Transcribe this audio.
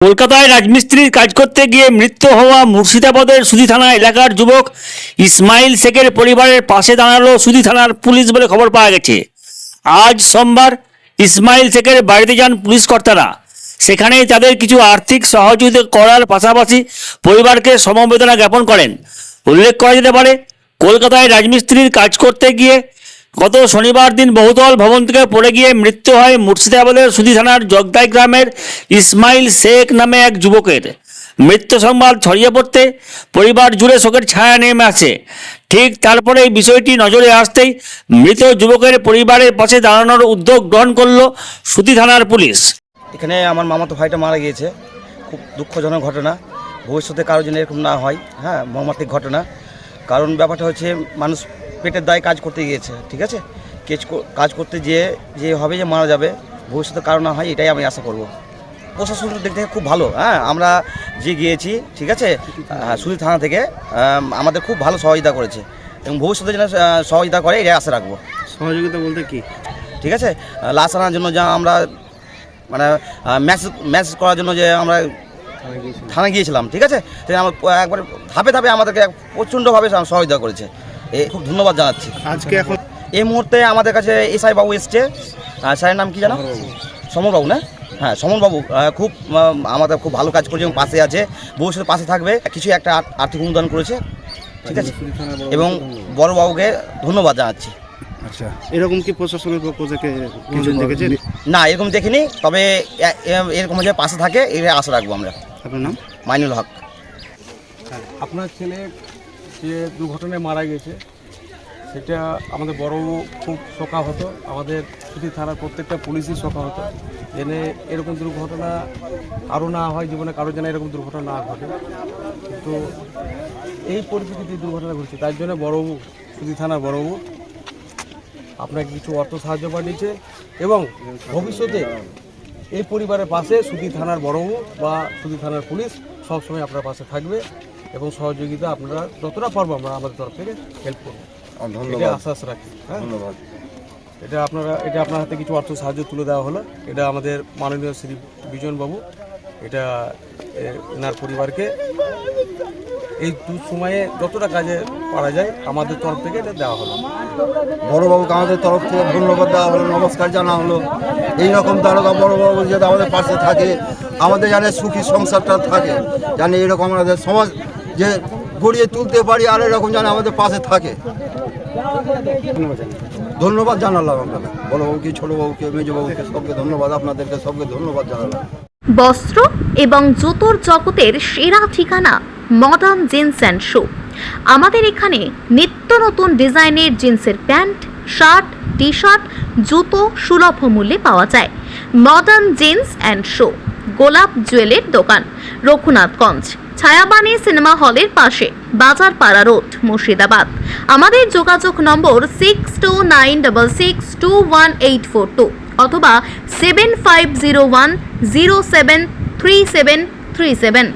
কলকাতায় রাজমিস্ত্রির কাজ করতে গিয়ে মৃত্যু হওয়া মুর্শিদাবাদের সুধি থানা এলাকার যুবক ইসমাইল শেখের পরিবারের পাশে দাঁড়াল সুধি থানার পুলিশ বলে খবর পাওয়া গেছে। আজ সোমবার ইসমাইল শেখের বাড়িতে যান পুলিশ কর্তারা। সেখানেই তাদের কিছু আর্থিক সহযোগিতা করার পাশাপাশি পরিবারকে সমবেদনা জ্ঞাপন করেন। উল্লেখ করা যেতে পারে, কলকাতায় রাজমিস্ত্রির কাজ করতে গিয়ে গত শনিবার দিন বহুতল ভবন থেকে পড়ে গিয়ে মৃত্যু হয় মুর্শিদাবাদের সুধি থানার জগদাই গ্রামের ইসমাইল শেখ নামে এক যুবকের। মৃত্যু সংবাদ ছড়িয়ে পড়তে পরিবার জুড়ে শোকের ছায়া নেমে আসে। ঠিক তারপরে এই বিষয়টি নজরে আসতেই মৃত যুবকের পরিবারের পাশে দাঁড়ানোর উদ্যোগ গ্রহণ করল সুধি থানার পুলিশ। এখানে আমার মামাতো ভাইটা মারা গিয়েছে। খুব দুঃখজনক ঘটনা। ভবিষ্যতে কারোর জন্য এরকম না হয় হ্যাঁ মর্মান্তিক ঘটনা। কারণ ব্যাপারটা হচ্ছে মানুষ পেটের দায়ে কাজ করতে গিয়েছে ঠিক আছে? কেজ কো- কাজ করতে যেয়ে যে হবে যে মারা যাবে ভবিষ্যতে কারও না হয় এটাই আমি আশা করব। প্রশাসনের দিক থেকে খুব ভালো হ্যাঁ? আমরা যে গিয়েছি ঠিক আছে? সুধী থানা থেকে আমাদের খুব ভালো সহযোগিতা করেছে এবং ভবিষ্যতে যেন সহযোগিতা করে এটাই আশা রাখব। সহযোগিতা বলতে কি? ঠিক আছে? লাশ আনার জন্য যা আমরা মানে মেসেজ মেসেজ করার জন্য যে আমরা থানায় গিয়েছিলাম। ঠিক আছে? আমার একবার ধাপে ধাপে আমাদেরকে প্রচণ্ডভাবে সহযোগিতা করেছে। খুব ধন্যবাদ জানাচ্ছি। আজকে এখন এই মুহূর্তে আমাদের কাছে এসআই বাবু এসছে। স্যারের নাম কি জানো সমরবাবু না? হ্যাঁ সমরবাবু খুব আমাদের খুব ভালো কাজ করছে এবং পাশে আছে। ভবিষ্যতে পাশে থাকবে। কিছু একটা আর্থিক অনুদান করেছে। ঠিক আছে? এবং বড়বাবুকে ধন্যবাদ জানাচ্ছি। আচ্ছা এরকম কি প্রশাসনের পক্ষ থেকে কিছু দেখেছেন? না এরকম দেখিনি। তবে এরকম যে পাশে থাকে এটা আশা রাখব আমরা। আপনার নাম? মাইনুল হক। আপনার ছেলে যে দুর্ঘটনায় মারা গেছে। সেটা আমাদের বড় খুব শোকা হতো। আমাদের সুতি থানার প্রত্যেকটা পুলিশই শোকা হতো। জেনে এরকম দুর্ঘটনা আরও না হয়, জীবনে কারোর যেন এরকম দুর্ঘটনা না ঘটে। কিন্তু এই পরিস্থিতিতে দুর্ঘটনা ঘটছে। তার জন্য বড়বাবু সুতি থানার বড়বু আপনাকে কিছু অর্থ সাহায্য পাঠিয়েছে এবং ভবিষ্যতে এই পরিবারের পাশে সুতি থানার বড়বাবু বা সুতি থানার পুলিশ সবসময় আপনার পাশে থাকবে। এবং সহযোগিতা আপনারা যতটা পারব আমরা আমাদের তরফ থেকে হেল্প করব। এটা আশ্বাস রাখি হ্যাঁ? ধন্যবাদ। এটা আপনারা এটা আপনার হাতে কিছু অর্থ সাহায্য তুলে দেওয়া হলো। এটা আমাদের মাননীয় শ্রী বিজনবাবু এটা এনার পরিবারকে। এই দু সময়ে যতটা কাজে পারা যায় আমাদের তরফ থেকে এটা দেওয়া হলো। বড়বাবুকে আমাদের তরফ থেকে ধন্যবাদ দেওয়া হলো নমস্কার জানা হলো। এইরকম দারোগা বড়বাবু যাতে আমাদের পাশে থাকে আমাদের জানে সুখী সংসারটা থাকে জানে এরকম আমাদের সমাজ যে গড়িয়ে তুলতে পারি আর এরকম জানে আমাদের পাশে থাকে। ধন্যবাদ জানালাম আপনাকে। বড়বাবুকে ছোটবাবুকে মেজবাবুকে সবকে ধন্যবাদ, আপনাদেরকে সবকে ধন্যবাদ জানালাম। বস্ত্র এবং জুতোর জগতের সেরা ঠিকানা মডার্ন জিন্স অ্যান্ড শু আমাদের এখানে নিত্য নতুন ডিজাইনের জিন্সের প্যান্ট, শার্ট টি শার্ট জুতো সুলভ মূল্যে পাওয়া যায়। মডার্ন জিন্স অ্যান্ড শো গোলাপ জুয়েলের দোকান, রঘুনাথগঞ্জ। ছায়াবাণী সিনেমা হলের পাশে, বাজার পাড়া রোড, মুর্শিদাবাদ। আমাদের যোগাযোগ নম্বর six two nine double six two one eight four two অথবা seven five zero one zero seven three seven three seven